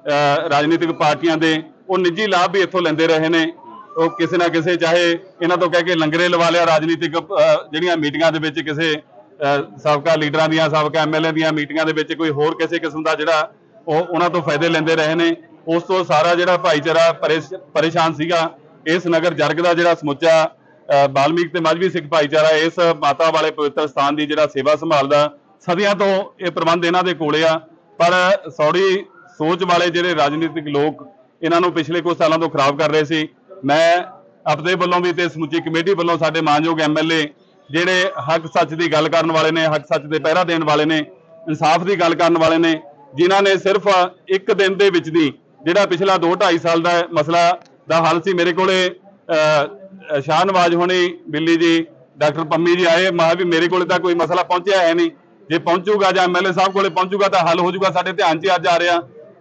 [SPEAKER 2] ਅਹ, ਰਾਜਨੀਤਿਕ ਪਾਰਟੀਆਂ ਦੇ ਉਹ ਨਿੱਜੀ ਲਾਭ ਵੀ ਇੱਥੋਂ ਲੈਂਦੇ ਰਹੇ ਨੇ। ਉਹ ਕਿਸੇ ਨਾ ਕਿਸੇ ਚਾਹੇ ਇਹਨਾਂ ਤੋਂ ਕਹਿ ਕੇ ਲੰਗਰੇ ਲਵਾ ਲਿਆ ਰਾਜਨੀਤਿਕ ਜਿਹੜੀਆਂ ਮੀਟਿੰਗਾਂ ਦੇ ਵਿੱਚ ਕਿਸੇ ਅਹ, ਸਾਬਕਾ ਲੀਡਰਾਂ ਦੀਆਂ ਸਾਬਕਾ ਐਮਐਲਏ ਦੀਆਂ ਮੀਟਿੰਗਾਂ ਦੇ ਵਿੱਚ ਕੋਈ ਹੋਰ ਕਿਸੇ ਕਿਸਮ ਦਾ ਜਿਹੜਾ ਉਹ ਉਹਨਾਂ ਤੋਂ ਫਾਇਦੇ ਲੈਂਦੇ ਰਹੇ ਨੇ। ਉਸ ਤੋਂ ਸਾਰਾ ਜਿਹੜਾ ਭਾਈਚਾਰਾ ਪਰੇਸ਼- ਪਰੇਸ਼ਾਨ ਸੀਗਾ ਇਸ ਨਗਰ ਜਰਗ ਦਾ ਜਿਹੜਾ ਸਮੁੱਚਾ ਬਾਲਮੀਕ ਤੇ ਮਾਝਵੀ ਸਿੱਖ ਭਾਈਚਾਰਾ ਇਸ ਮਾਤਾ ਵਾਲੇ ਪਵਿੱਤਰ ਸਥਾਨ ਦੀ ਜਿਹੜਾ ਸੇਵਾ ਸੰਭਾਲਦਾ ਸਦੀਆਂ ਤੋਂ ਇਹ ਪ੍ਰਬੰਧ ਇਹਨਾਂ ਦੇ ਕੋਲੇ ਆ। ਪਰ ਸੌੜੀ ਸੋਚ ਵਾਲੇ ਜਿਹੜੇ ਰਾਜਨੀਤਿਕ ਲੋਕ ਇਹਨਾਂ ਨੂੰ ਪਿਛਲੇ ਕੁਝ ਸਾਲਾਂ ਤੋਂ ਖਰਾਬ ਕਰ ਰਹੇ ਸੀ। ਮੈਂ ਆਪਦੇ ਵੱਲੋਂ ਵੀ ਤੇ ਸਮੁੱਚੀ ਕਮੇਟੀ ਵੱਲੋਂ ਸਾਡੇ ਮਾਨਯੋਗ ਐਮਐਲਏ ਜਿਹੜੇ ਹੱਕ ਸੱਚ ਦੀ ਗੱਲ ਕਰਨ ਵਾਲੇ ਨੇ ਹੱਕ ਸੱਚ ਦੇ ਪਹਿਰਾ ਦੇਣ ਵਾਲੇ ਨੇ ਇਨਸਾਫ ਦੀ ਗੱਲ ਕਰਨ ਵਾਲੇ ਨੇ ਜਿਨ੍ਹਾਂ ਨੇ ਸਿਰਫ ਇੱਕ ਦਿਨ ਦੇ ਵਿੱਚ ਦੀ ਜਿਹੜਾ ਪਿਛਲਾ 2 2.5 ਸਾਲ ਦਾ ਮਸਲਾ ਦਾ ਹੱਲ ਸੀ ਮੇਰੇ ਕੋਲੇ ਅਹ, ਸ਼ਾਹਨਵਾਜ਼ ਹੋਣੀ, ਬਿੱਲੀ ਜੀ, ਡਾਕਟਰ ਪੰਮੀ ਜੀ ਆਏ, ਮੈਂ ਵੀ ਮੇਰੇ ਕੋਲੇ ਤਾਂ ਕੋਈ ਮਸਲਾ ਪਹੁੰਚਿਆ ਹੈ ਨਹੀਂ। ਜੇ ਪਹੁੰਚੂਗਾ ਜਾਂ ਐਮਐਲਏ ਸਾਹਿਬ ਕੋਲੇ ਪਹੁੰਚੂਗਾ ਤਾਂ ਹੱਲ ਹੋ ਜਾਊਗਾ, ਸਾਡੇ ਧਿਆਨ 'ਚ ਅੱਜ ਆ ਰਿਹਾ।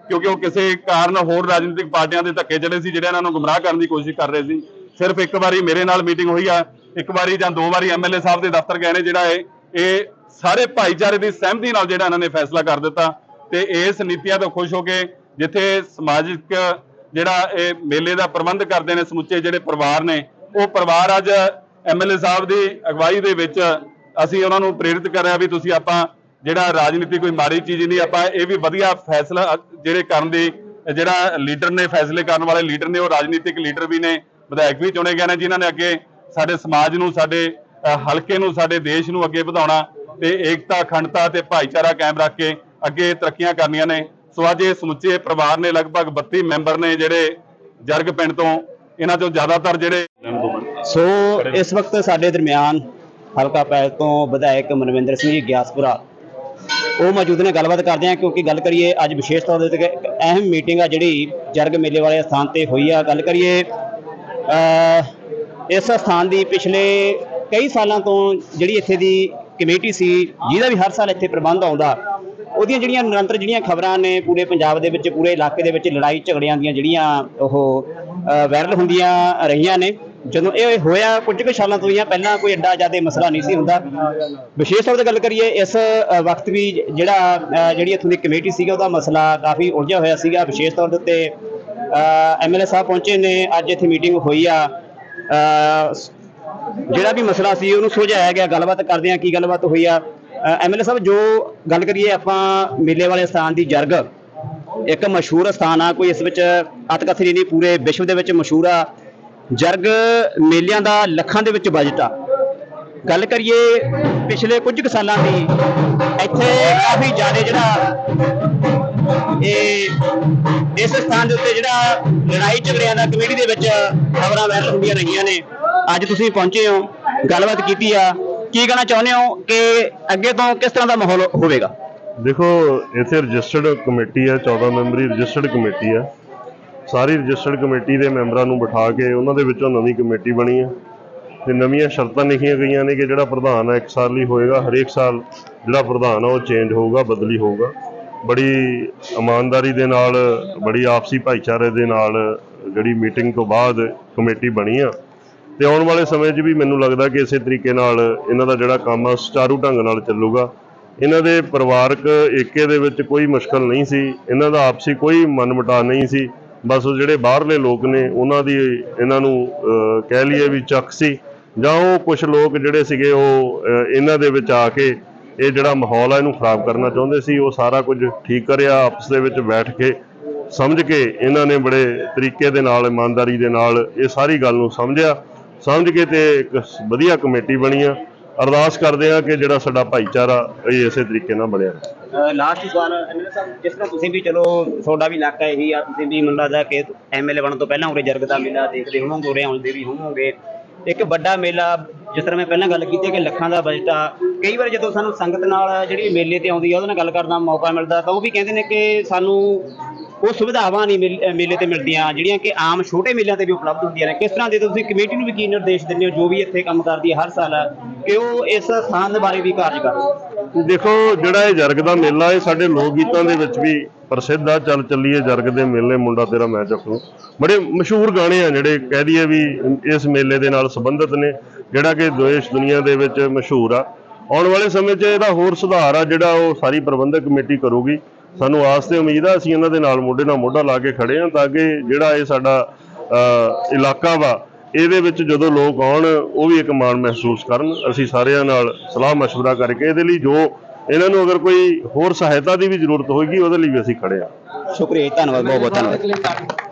[SPEAKER 2] ਕਿਉਂਕਿ ਉਹ ਕਿਸੇ ਕਾਰਨ ਹੋਰ ਰਾਜਨੀਤਿਕ ਪਾਰਟੀਆਂ ਦੇ ਧੱਕੇ ਚੜੇ ਸੀ, ਜਿਹੜੇ ਇਹਨਾਂ ਨੂੰ ਗੁੰਮਰਾਹ ਕਰਨ ਦੀ ਕੋਸ਼ਿਸ਼ ਕਰ ਰਹੇ ਸੀ। ਸਿਰਫ ਇੱਕ ਵਾਰੀ ਮੇਰੇ ਨਾਲ ਮੀਟਿੰਗ ਹੋਈ ਆ, ਇੱਕ ਵਾਰੀ ਜਾਂ ਦੋ ਵਾਰੀ ਐਮਐਲਏ ਸਾਹਿਬ ਦੇ ਦਫ਼ਤਰ ਗਏ ਨੇ, ਜਿਹੜਾ ਇਹ ਇਹ ਸਾਰੇ ਭਾਈਚਾਰੇ ਦੀ ਸਹਿਮਤੀ ਨਾਲ ਜਿਹੜਾ ਇਹਨਾਂ ਨੇ ਫੈਸਲਾ ਕਰ ਦਿੱਤਾ। ਤੇ ਇਸ ਨੀਤੀਆਂ ਤੋਂ ਖੁਸ਼ ਹੋ ਕੇ ਜਿੱਥੇ ਸਮਾਜਿਕ ਜਿਹੜਾ ਇਹ ਮੇਲੇ ਦਾ ਪ੍ਰਬੰਧ ਕਰਦੇ ਨੇ ਸਮੁੱਚੇ ਜਿਹੜੇ ਪਰਿਵਾਰ ਨੇ ਉਹ ਪਰਿਵਾਰ ਅੱਜ ਐਮਐਲਏ ਸਾਹਿਬ ਦੀ ਅਗਵਾਈ ਦੇ ਵਿੱਚ ਅਸੀਂ ਉਹਨਾਂ ਨੂੰ ਪ੍ਰੇਰਿਤ ਕਰ ਰਿਹਾ ਵੀ ਤੁਸੀਂ ਆਪਾਂ ਜਿਹੜਾ ਰਾਜਨੀਤੀ ਕੋਈ ਮਾੜੀ ਚੀਜ਼ ਨਹੀਂ, ਆਪਾਂ ਇਹ ਵੀ ਵਧੀਆ ਫੈਸਲਾ ਜਿਹੜੇ ਕਰਨ ਦੀ, ਜਿਹੜਾ ਲੀਡਰ ਨੇ ਫੈਸਲੇ ਕਰਨ ਵਾਲੇ ਲੀਡਰ ਨੇ, ਉਹ ਰਾਜਨੀਤਿਕ ਲੀਡਰ ਵੀ ਨੇ, ਵਿਧਾਇਕ ਵੀ ਚੁਣੇ ਗਏ ਨੇ, ਜਿਨ੍ਹਾਂ ਨੇ ਅੱਗੇ ਸਾਡੇ ਸਮਾਜ ਨੂੰ, ਸਾਡੇ ਹਲਕੇ ਨੂੰ, ਸਾਡੇ ਦੇਸ਼ ਨੂੰ ਅੱਗੇ ਵਧਾਉਣਾ ਤੇ ਏਕਤਾ, ਅਖੰਡਤਾ ਤੇ ਭਾਈਚਾਰਾ ਕਾਇਮ ਰੱਖ ਕੇ ਅੱਗੇ ਤਰੱਕੀਆਂ ਕਰਨੀਆਂ ਨੇ। ਸੋ ਅੱਜ ਇਹ ਸਮੁੱਚੇ ਪਰਿਵਾਰ ਨੇ ਲਗਭਗ 32 ਮੈਂਬਰ ਨੇ ਜਿਹੜੇ ਜਰਗ ਪਿੰਡ ਤੋਂ ਇਹਨਾਂ ਚੋਂ ਜ਼ਿਆਦਾਤਰ ਜਿਹੜੇ
[SPEAKER 3] ਸੋ ਇਸ ਵਕਤ ਸਾਡੇ ਦਰਮਿਆਨ ਹਲਕਾ ਪੈਲ ਤੋਂ ਵਿਧਾਇਕ ਮਨਵਿੰਦਰ ਸਿੰਘ ਜੀ ਗਿਆਸਪੁਰਾ, ਉਹ ਮੌਜੂਦ ਨੇ, ਗੱਲਬਾਤ ਕਰਦੇ ਆ ਕਿਉਂਕਿ ਗੱਲ ਕਰੀਏ, ਅੱਜ ਵਿਸ਼ੇਸ਼ ਤੌਰ ਦੇ ਉੱਤੇ ਇੱਕ ਅਹਿਮ ਮੀਟਿੰਗ ਆ ਜਿਹੜੀ ਜਰਗ ਮੇਲੇ ਵਾਲੇ ਸਥਾਨ ਤੇ ਹੋਈ ਆ। ਗੱਲ ਕਰੀਏ ਇਸ ਸਥਾਨ ਦੀ ਪਿਛਲੇ ਕਈ ਸਾਲਾਂ ਤੋਂ ਜਿਹੜੀ ਇੱਥੇ ਦੀ ਕਮੇਟੀ ਸੀ, ਜਿਹਦਾ ਵੀ ਹਰ ਸਾਲ ਇੱਥੇ ਪ੍ਰਬੰਧ ਆਉਂਦਾ ਉਹਦੀਆਂ ਜਿਹੜੀਆਂ ਨਿਰੰਤਰ ਜਿਹੜੀਆਂ ਖਬਰਾਂ ਨੇ ਪੂਰੇ ਪੰਜਾਬ ਦੇ ਵਿੱਚ, ਪੂਰੇ ਇਲਾਕੇ ਦੇ ਵਿੱਚ ਲੜਾਈ ਝਗੜਿਆਂ ਦੀਆਂ ਜਿਹੜੀਆਂ ਉਹ ਵਾਇਰਲ ਹੁੰਦੀਆਂ ਰਹੀਆਂ ਨੇ। ਜਦੋਂ ਇਹ ਹੋਇਆ, ਕੁਝ ਕੁ ਸਾਲਾਂ ਤੋਂ ਜਾਂ ਪਹਿਲਾਂ ਕੋਈ ਐਡਾ ਜ਼ਿਆਦਾ ਮਸਲਾ ਨਹੀਂ ਸੀ ਹੁੰਦਾ। ਵਿਸ਼ੇਸ਼ ਤੌਰ ਤੇ ਗੱਲ ਕਰੀਏ, ਇਸ ਵਕਤ ਵੀ ਜਿਹੜਾ ਜਿਹੜੀ ਇੱਥੋਂ ਦੀ ਕਮੇਟੀ ਸੀਗਾ, ਉਹਦਾ ਮਸਲਾ ਕਾਫੀ ਉਲਝਿਆ ਹੋਇਆ ਸੀਗਾ। ਵਿਸ਼ੇਸ਼ ਤੌਰ ਦੇ ਉੱਤੇ ਐਮਐਲਏ ਸਾਹਿਬ ਪਹੁੰਚੇ ਨੇ, ਅੱਜ ਇੱਥੇ ਮੀਟਿੰਗ ਹੋਈ ਆ। ਜਿਹੜਾ ਵੀ ਮਸਲਾ ਸੀ, ਉਹਨੂੰ ਸੁਲਝਾਇਆ ਗਿਆ। ਗੱਲਬਾਤ ਕਰਦੇ ਆ, ਕੀ ਗੱਲਬਾਤ ਹੋਈ ਆ। ਐਮਐਲਏ ਸਾਹਿਬ, ਜੋ ਗੱਲ ਕਰੀਏ ਆਪਾਂ ਮੇਲੇ ਵਾਲੇ ਸਥਾਨ ਦੀ ਜਰਗ, ਇੱਕ ਮਸ਼ਹੂਰ ਸਥਾਨ ਆ, ਕੋਈ ਇਸ ਵਿੱਚ ਅਤਕਥਨੀ ਨਹੀਂ, ਪੂਰੇ ਵਿਸ਼ਵ ਦੇ ਵਿੱਚ ਮਸ਼ਹੂਰ ਆ। ਜਰਗ ਮੇਲਿਆਂ ਦਾ ਲੱਖਾਂ ਦੇ ਵਿੱਚ ਬਜਟ ਆ। ਗੱਲ ਕਰੀਏ ਪਿਛਲੇ ਕੁਝ ਕੁ ਸਾਲਾਂ ਦੀ, ਇੱਥੇ ਕਾਫੀ ਜ਼ਿਆਦਾ ਜਿਹੜਾ ਇਹ, ਇਸ ਸਥਾਨ ਦੇ ਉੱਤੇ ਜਿਹੜਾ ਲੜਾਈ ਝਗੜਿਆਂ ਦਾ ਕਮੇਟੀ ਦੇ ਵਿੱਚ ਖਬਰਾਂ ਵਾਇਰਲ ਹੁੰਦੀਆਂ ਰਹੀਆਂ ਨੇ। ਅੱਜ ਤੁਸੀਂ ਪਹੁੰਚੇ ਹੋ, ਗੱਲਬਾਤ ਕੀਤੀ ਆ। ਕੀ ਕਹਿਣਾ ਚਾਹੁੰਦੇ ਹੋ ਕਿ ਅੱਗੇ ਤੋਂ ਕਿਸ ਤਰ੍ਹਾਂ ਦਾ ਮਾਹੌਲ ਹੋਵੇਗਾ?
[SPEAKER 4] ਦੇਖੋ, ਇੱਥੇ ਰਜਿਸਟਰਡ ਕਮੇਟੀ ਹੈ 14 ਮੈਂਬਰੀ ਰਜਿਸਟਰਡ ਕਮੇਟੀ ਹੈ। ਸਾਰੀ ਰਜਿਸਟਰਡ ਕਮੇਟੀ ਦੇ ਮੈਂਬਰਾਂ ਨੂੰ ਬਿਠਾ ਕੇ ਉਹਨਾਂ ਦੇ ਵਿੱਚੋਂ ਨਵੀਂ ਕਮੇਟੀ ਬਣੀ ਹੈ। ਤੇ ਨਵੀਆਂ ਸ਼ਰਤਾਂ ਲਿਖੀਆਂ ਗਈਆਂ ਨੇ ਕਿ ਜਿਹੜਾ ਪ੍ਰਧਾਨ ਹੈ, ਇੱਕ ਸਾਲ ਲਈ ਹੋਏਗਾ। ਹਰੇਕ ਸਾਲ ਜਿਹੜਾ ਪ੍ਰਧਾਨ ਆ, ਉਹ ਚੇਂਜ ਹੋਊਗਾ, ਬਦਲੀ ਹੋਊਗਾ। ਬੜੀ ਇਮਾਨਦਾਰੀ ਦੇ ਨਾਲ, ਬੜੀ ਆਪਸੀ ਭਾਈਚਾਰੇ ਦੇ ਨਾਲ ਜਿਹੜੀ ਮੀਟਿੰਗ ਤੋਂ ਬਾਅਦ ਕਮੇਟੀ ਬਣੀ ਆ। ਤੇ ਆਉਣ ਵਾਲੇ ਸਮੇਂ 'ਚ ਵੀ ਮੈਨੂੰ ਲੱਗਦਾ ਕਿ ਇਸੇ ਤਰੀਕੇ ਨਾਲ ਇਹਨਾਂ ਦਾ ਜਿਹੜਾ ਕੰਮ ਆ, ਸੁਚਾਰੂ ਢੰਗ ਨਾਲ ਚੱਲੂਗਾ। ਇਹਨਾਂ ਦੇ ਪਰਿਵਾਰਕ ਏਕੇ ਦੇ ਵਿੱਚ ਕੋਈ ਮੁਸ਼ਕਲ ਨਹੀਂ ਸੀ, ਇਹਨਾਂ ਦਾ ਆਪਸੀ ਕੋਈ ਮਨਮਟਾਅ ਨਹੀਂ ਸੀ। ਬਸ ਉਹ ਜਿਹੜੇ ਬਾਹਰਲੇ ਲੋਕ ਨੇ, ਉਹਨਾਂ ਦੀ ਇਹਨਾਂ ਨੂੰ ਕਹਿ ਲਈਏ ਵੀ ਚੱਕ ਸੀ। ਜਾਂ ਉਹ ਕੁਝ ਲੋਕ ਜਿਹੜੇ ਸੀਗੇ, ਉਹ ਇਹਨਾਂ ਦੇ ਵਿੱਚ ਆ ਕੇ ਇਹ ਜਿਹੜਾ ਮਾਹੌਲ ਆ, ਇਹਨੂੰ ਖਰਾਬ ਕਰਨਾ ਚਾਹੁੰਦੇ ਸੀ। ਉਹ ਸਾਰਾ ਕੁਝ ਠੀਕ ਕਰਿਆ, ਆਪਸ ਦੇ ਵਿੱਚ ਬੈਠ ਕੇ। ਸਮਝ ਕੇ ਇਹਨਾਂ ਨੇ ਬੜੇ ਤਰੀਕੇ ਦੇ ਨਾਲ, ਇਮਾਨਦਾਰੀ ਦੇ ਨਾਲ ਇਹ ਸਾਰੀ ਗੱਲ ਨੂੰ ਸਮਝਿਆ। ਸਮਝ ਕੇ ਤੇ ਇੱਕ ਵਧੀਆ ਕਮੇਟੀ ਬਣੀ ਆ। ਅਰਦਾਸ ਕਰਦੇ ਆ ਕਿ ਜਿਹੜਾ ਸਾਡਾ ਭਾਈਚਾਰਾ ਇਹ ਇਸੇ ਤਰੀਕੇ ਨਾਲ ਬਣਿਆ
[SPEAKER 3] ਲਾਸਟ ਸਵਾਲ ਐਮਐਲਏ ਸਾਹਿਬ, ਜਿਸ ਤਰ੍ਹਾਂ ਤੁਸੀਂ ਵੀ ਚਲੋ, ਤੁਹਾਡਾ ਵੀ ਇਲਾਕਾ ਇਹੀ ਆ, ਤੁਸੀਂ ਵੀ ਮੈਨੂੰ ਲੱਗਦਾ ਕਿ ਐਮਐਲਏ ਬਣਨ ਤੋਂ ਪਹਿਲਾਂ ਉਰੇ ਜਰਗ ਦਾ ਮੇਲਾ ਦੇਖਦੇ ਹੋਵੋਗੇ, ਉਰੇ ਆਉਂਦੇ ਵੀ ਹੋਵੋਗੇ। ਇੱਕ ਵੱਡਾ ਮੇਲਾ, ਜਿਸ ਤਰ੍ਹਾਂ ਮੈਂ ਪਹਿਲਾਂ ਗੱਲ ਕੀਤੀ ਕਿ ਲੱਖਾਂ ਦਾ ਬਜਟ ਆ, ਕਈ ਵਾਰ ਜਦੋਂ ਸਾਨੂੰ ਸੰਗਤ ਨਾਲ ਜਿਹੜੀ ਮੇਲੇ ਤੇ ਆਉਂਦੀ ਆ, ਉਹਦੇ ਨਾਲ ਗੱਲ ਕਰਨ ਦਾ ਮੌਕਾ ਮਿਲਦਾ, ਤਾਂ ਉਹ ਵੀ ਕਹਿੰਦੇ ਨੇ ਕਿ ਸਾਨੂੰ ਉਹ ਸੁਵਿਧਾਵਾਂ ਨਹੀਂ ਮਿਲ- ਮੇਲੇ ਤੇ ਮਿਲਦੀਆਂ, ਜਿਹੜੀਆਂ ਕਿ ਆਮ ਛੋਟੇ ਮੇਲਿਆਂ ਤੇ ਵੀ ਉਪਲਬਧ ਹੁੰਦੀਆਂ ਨੇ। ਕਿਸ ਤਰ੍ਹਾਂ ਦੇ ਤੁਸੀਂ ਕਮੇਟੀ ਨੂੰ ਵੀ ਕੀ ਨਿਰਦੇਸ਼ ਦਿੰਦੇ ਹੋ, ਜੋ ਵੀ ਇੱਥੇ ਕੰਮ ਕਰਦੀ ਹੈ ਹਰ ਸਾਲ, ਕਿ ਉਹ ਇਸ ਸਥਾਨ ਦੇ ਬਾਰੇ ਵੀ ਕਾਰਜ ਕਰਨ
[SPEAKER 4] ਦੇਖੋ, ਜਿਹੜਾ ਇਹ ਜਰਗ ਦਾ ਮੇਲਾ, ਇਹ ਸਾਡੇ ਲੋਕ ਗੀਤਾਂ ਦੇ ਵਿੱਚ ਵੀ ਪ੍ਰਸਿੱਧ ਆ। ਚੱਲ ਚੱਲੀਏ ਜਰਗ ਦੇ ਮੇਲੇ, ਮੁੰਡਾ ਤੇਰਾ ਮੈਂ ਚੱਕੂ। ਬੜੇ ਮਸ਼ਹੂਰ ਗਾਣੇ ਆ ਜਿਹੜੇ ਕਹਿ ਦਈਏ ਵੀ ਇਸ ਮੇਲੇ ਦੇ ਨਾਲ ਸੰਬੰਧਿਤ ਨੇ, ਜਿਹੜਾ ਕਿ ਦੇਸ਼ ਦੁਨੀਆ ਦੇ ਵਿੱਚ ਮਸ਼ਹੂਰ ਆ। ਆਉਣ ਵਾਲੇ ਸਮੇਂ 'ਚ ਇਹਦਾ ਹੋਰ ਸੁਧਾਰ ਆ, ਜਿਹੜਾ ਉਹ ਸਾਰੀ ਪ੍ਰਬੰਧਕ ਕਮੇਟੀ ਕਰੂਗੀ। ਸਾਨੂੰ ਆਸ ਤੇ ਉਮੀਦ ਆ ਅਸੀਂ ਇਹਨਾਂ ਦੇ ਨਾਲ ਮੋਢੇ ਨਾਲ ਮੋਢਾ ਲਾ ਕੇ ਖੜੇ ਆ ਤਾਂ ਕਿ ਜਿਹੜਾ ਇਹ ਸਾਡਾ ਅ, ਇਲਾਕਾ ਵਾ ਇਹਦੇ ਵਿੱਚ ਜਦੋਂ ਲੋਕ ਆਉਣ ਉਹ ਵੀ ਇੱਕ ਮਾਣ ਮਹਿਸੂਸ ਕਰਨ ਅਸੀਂ ਸਾਰਿਆਂ ਨਾਲ ਸਲਾਹ مشورہ ਕਰਕੇ ਇਹਦੇ ਲਈ ਜੋ ਇਹਨਾਂ ਨੂੰ ਅਗਰ ਕੋਈ ਹੋਰ ਸਹਾਇਤਾ ਦੀ ਵੀ ਜ਼ਰੂਰਤ ਹੋਏਗੀ ਉਹਦੇ ਲਈ ਵੀ ਅਸੀਂ ਖੜੇ ਆ
[SPEAKER 3] ਸ਼ੁਕਰੀਆ ਜੀ, ਧੰਨਵਾਦ ਬਹੁਤ ਬਹੁਤ ਧੰਨਵਾਦ